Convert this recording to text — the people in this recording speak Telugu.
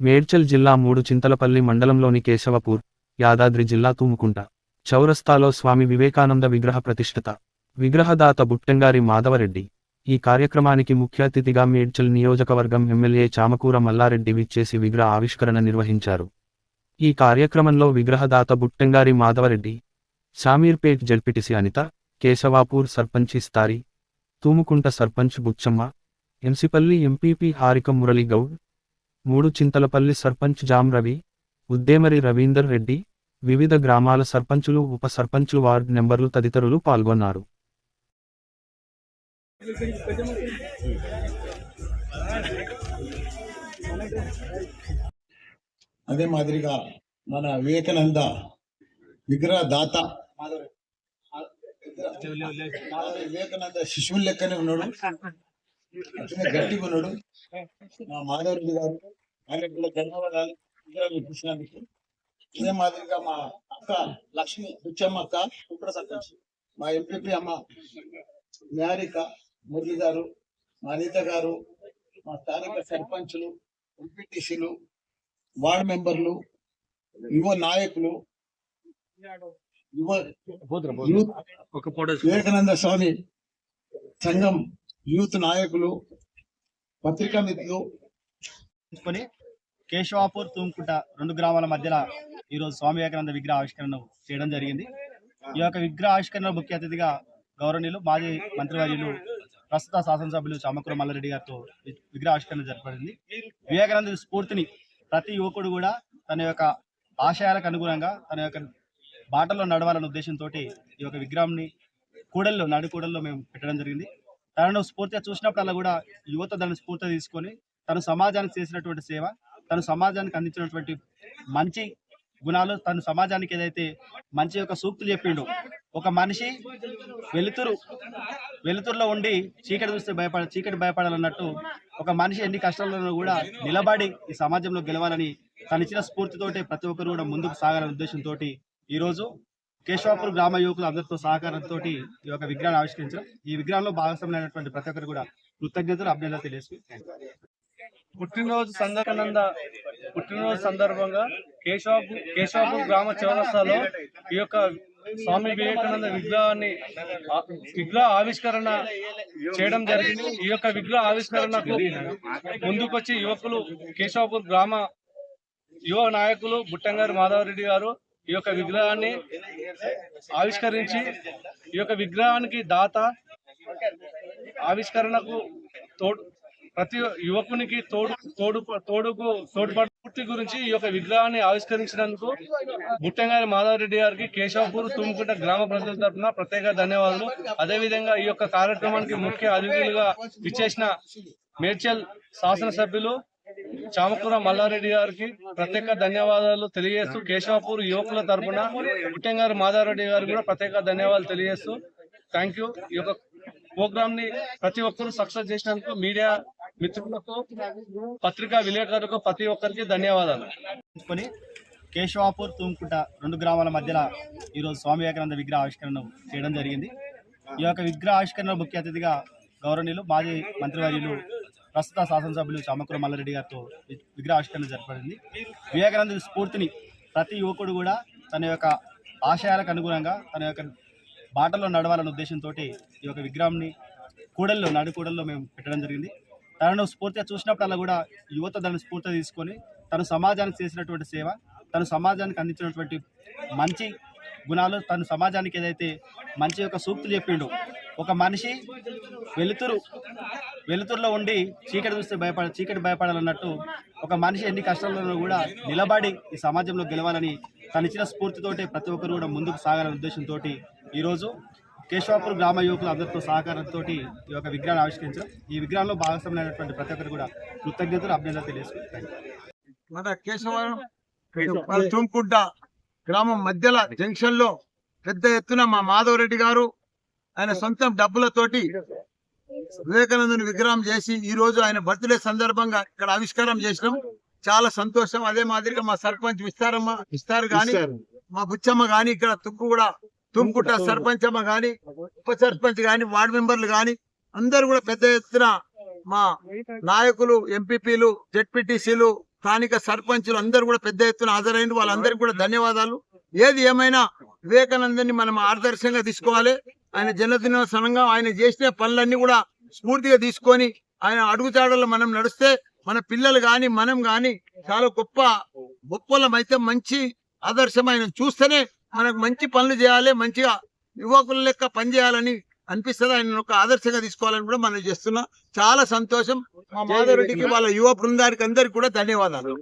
మేడ్చల్ జిల్లా మూడు చింతలపల్లి మండలంలోని కేశవపూర్ యాదాద్రి జిల్లా తుమ్ముకుంట చౌరస్తాలో స్వామి వివేకానంద విగ్రహ ప్రతిష్ఠత. విగ్రహదాత బుట్టంగారి మాధవరెడ్డి. ఈ కార్యక్రమానికి ముఖ్య అతిథిగా మేడ్చల్ నియోజకవర్గం ఎమ్మెల్యే చామకూర మల్లారెడ్డి విచ్చేసి విగ్రహ ఆవిష్కరణ నిర్వహించారు. ఈ కార్యక్రమంలో విగ్రహదాత బుట్టంగారి మాధవరెడ్డి షామీర్పేట్ జడ్పిటిసి అనిత కేశవాపూర్ సర్పంచ్ ఇస్తారి తూముకుంట సర్పంచ్ బుచ్చమ్మ ఎంసిపల్లి ఎంపీపీ హారిక మురళి గౌడ్ మూడు చింతలపల్లి సర్పంచ్ జామ్ రవి ఉద్దేమరి రవీందర్ రెడ్డి వివిధ గ్రామాల సర్పంచులు ఉప సర్పంచులు వార్డు నెంబర్లు తదితరులు పాల్గొన్నారు. అదే మాదిరిగా మన వివేకానంద విగ్రహ దాత వివేకానంద శిశువులు లెక్కనే ఉన్నాడు. గట్టిగా ఉన్నాడు. మా మాధవరెడ్డి గారు ఆయనకు కూడా ధన్యవాదాలు ఇప్పించినందుకు ఇదే మాదిరిగా మా అక్క లక్ష్మి బుచ్చమ్మ అక్క కుట్ర సర్పంచ్ మా ఎంపీపీ అమ్మ న్యారిక మురళి గారు మా అనిత గారు మా స్థానిక సర్పంచులు ఎంపీటీసీలు వార్డ్ మెంబర్లు యువ నాయకులు వివేకానంద స్వామి సంఘం యూత్ నాయకులు పత్రికా మిత్రులు తీసుకొని కేశవాపూర్ తుంకుట రెండు గ్రామాల మధ్యలో ఈరోజు స్వామి వివేకానంద విగ్రహ ఆవిష్కరణ చేయడం జరిగింది. ఈ యొక్క విగ్రహ ఆవిష్కరణ ముఖ్య అతిథిగా గౌరవనీయులు మాజీ మంత్రివర్యులు ప్రస్తుత శాసనసభ్యులు చామకూర మల్లారెడ్డి గారితో విగ్రహ ఆవిష్కరణ జరపడింది వివేకానంద స్ఫూర్తిని ప్రతి యువకుడు కూడా తన యొక్క ఆశయాలకు అనుగుణంగా తన యొక్క బాటలో నడవాలనే ఉద్దేశంతో ఈ యొక్క విగ్రహాన్ని కూడల్లో నడుకూడల్లో మేము పెట్టడం జరిగింది. తనను స్ఫూర్తిగా చూసినప్పుడల్లా కూడా యువత దాన్ని స్ఫూర్తిగా తీసుకొని తను సమాజానికి చేసినటువంటి సేవ తను సమాజానికి అందించినటువంటి మంచి గుణాలు తను సమాజానికి ఏదైతే మంచి యొక్క సూక్తులు చెప్పిండు ఒక మనిషి వెలుతురు వెలుతురులో ఉండి చీకటి చూస్తే భయపడ చీకటి భయపడాలన్నట్టు ఒక మనిషి ఎన్ని కష్టాలను కూడా నిలబడి ఈ సమాజంలో గెలవాలని తను ఇచ్చిన స్ఫూర్తితోటి ప్రతి ఒక్కరు కూడా ముందుకు సాగాలనే ఉద్దేశంతో ఈరోజు కేశవాపూర్ గ్రామ యువకులు అందరితో సహకారంతో ఈ యొక్క విగ్రహాన్ని ఆవిష్కరించడం ఈ విగ్రహంలో భాగస్వామ్యమైనటువంటి ప్రతి ఒక్కరు కూడా కృతజ్ఞతలు అభినందనలు తెలియజేసుకుంటారు పుట్టినరోజు సందర్భంగా పుట్టినరోజు సందర్భంగా కేశవాపు కేశవాపు గ్రామ చౌరస్తాలో ఈ యొక్క స్వామి వివేకానంద విగ్రహాన్ని విగ్రహ ఆవిష్కరణ చేయడం జరిగింది. ఈ యొక్క విగ్రహ ఆవిష్కరణకు ముందుకొచ్చి యువకులు కేశవాపూర్ గ్రామ యువ నాయకులు బుట్టంగారి మాధవరెడ్డి గారు ఈ యొక్క విగ్రహాన్ని ఆవిష్కరించి ఈ యొక్క విగ్రహానికి దాత ఆవిష్కరణకు తోడు ప్రతి యువకునికి తోడు తోడు తోడుకు తోడ్పాటు పూర్తి గురించి ఈ యొక్క విగ్రహాన్ని ఆవిష్కరించినందుకు బుట్టంగారి మాధవరెడ్డి గారికి కేశవపూర్ తుమ్ముకుంట గ్రామ ప్రజల తరఫున ప్రత్యేక ధన్యవాదాలు అదేవిధంగా ఈ యొక్క కార్యక్రమానికి ముఖ్య అతిథులుగా ఇచ్చేసిన మేడ్చల్ శాసనసభ్యులు చామకూర మల్లారెడ్డి గారికి ప్రత్యేక ధన్యవాదాలు తెలియజేస్తూ కేశవపూర్ యువకుల తరఫున బుట్టంగారి మాధవరెడ్డి గారికి కూడా ప్రత్యేక ధన్యవాదాలు తెలియజేస్తూ థ్యాంక్ యూ. ఈ యొక్క ప్రోగ్రామ్ని ప్రతి ఒక్కరూ సక్సెస్ చేసినందుకు మీడియా మిత్రులకు పత్రికా విలేకరులకు ప్రతి ఒక్కరికి ధన్యవాదాలు. కేశవాపూర్ తుమ్కుంట రెండు గ్రామాల మధ్యలో ఈరోజు స్వామి వివేకానంద విగ్రహ ఆవిష్కరణ చేయడం జరిగింది. ఈ యొక్క విగ్రహ ఆవిష్కరణ ముఖ్య అతిథిగా గౌరవనీయులు మాజీ మంత్రివర్యులు ప్రస్తుత శాసనసభ్యులు చామకూర మల్లారెడ్డి గారితో విగ్రహ ఆవిష్కరణ జరపడింది వివేకానంద స్ఫూర్తిని ప్రతి యువకుడు కూడా తన యొక్క ఆశయాలకు అనుగుణంగా తన యొక్క బాటలో నడవాలనే ఉద్దేశంతో ఈ యొక్క విగ్రహాన్ని కూడల్లో నడుకూడల్లో మేము పెట్టడం జరిగింది. తనను స్ఫూర్తిగా చూసినప్పుడల్లా కూడా యువత దాన్ని స్ఫూర్తిగా తీసుకొని తను సమాజానికి చేసినటువంటి సేవ తను సమాజానికి అందించినటువంటి మంచి గుణాలు తను సమాజానికి ఏదైతే మంచి యొక్క సూక్తులు చెప్పిండు ఒక మనిషి వెలుతురు వెలుతురులో ఉండి చీకటి చూస్తే భయపడ చీకటి భయపడాలన్నట్టు ఒక మనిషి ఎన్ని కష్టాలలో కూడా నిలబడి ఈ సమాజంలో గెలవాలని తను ఇచ్చిన స్ఫూర్తితోటి ప్రతి ఒక్కరు కూడా ముందుకు సాగాలనే ఉద్దేశంతో ఈరోజు కేశవాపూర్ గ్రామ యువకులు అందరితో సహకారంతో ఈ యొక్క విగ్రహాన్ని ఆవిష్కరించడం ఈ విగ్రహంలో భాగస్వామ్యమైనటువంటి ప్రతి ఒక్కరు కూడా కృతజ్ఞతలు అభినందనలు తెలియజేసుకుంటారు మన కేశవరం తుమ్కుంట గ్రామం మధ్యలో జంక్షన్లో పెద్ద ఎత్తున మా మాధవరెడ్డి గారు ఆయన సొంత డబ్బులతోటి వివేకానందుని విగ్రహం చేసి ఈ రోజు ఆయన బర్త్డే సందర్భంగా ఇక్కడ ఆవిష్కారం చేసినాం. చాలా సంతోషం. అదే మాదిరిగా మా సర్పంచ్ విస్తారమ్మ విస్తారు గాని మా బుచ్చమ్మ గాని ఇక్కడ తుక్కు కూడా తుమ్కుంట సర్పంచ్ అమ్మ గాని ఉప సర్పంచ్ గాని వార్డు మెంబర్లు గాని అందరు కూడా పెద్ద ఎత్తున మా నాయకులు ఎంపీపీలు జెడ్పీటీసీలు స్థానిక సర్పంచులు అందరూ కూడా పెద్ద ఎత్తున హాజరైన వాళ్ళందరికీ కూడా ధన్యవాదాలు. ఏది ఏమైనా వివేకానందని మనం ఆదర్శంగా తీసుకోవాలి. ఆయన జన్మదినోత్సవంగా ఆయన చేసిన పనులన్నీ కూడా స్ఫూర్తిగా తీసుకొని ఆయన అడుగుజాడల్లో మనం నడిస్తే మన పిల్లలు గాని మనం గాని చాలా గొప్ప గొప్పలం అయితే మంచి ఆదర్శం ఆయన చూస్తేనే మనకు మంచి పనులు చేయాలి మంచిగా యువకుల లెక్క పనిచేయాలని అనిపిస్తుంది. ఆయన ఒక ఆదర్శంగా తీసుకోవాలని కూడా మనం చేస్తున్నాం. చాలా సంతోషం. మా మాధవరెడ్డికి వాళ్ళ యువ బృందానికి అందరికి కూడా ధన్యవాదాలు.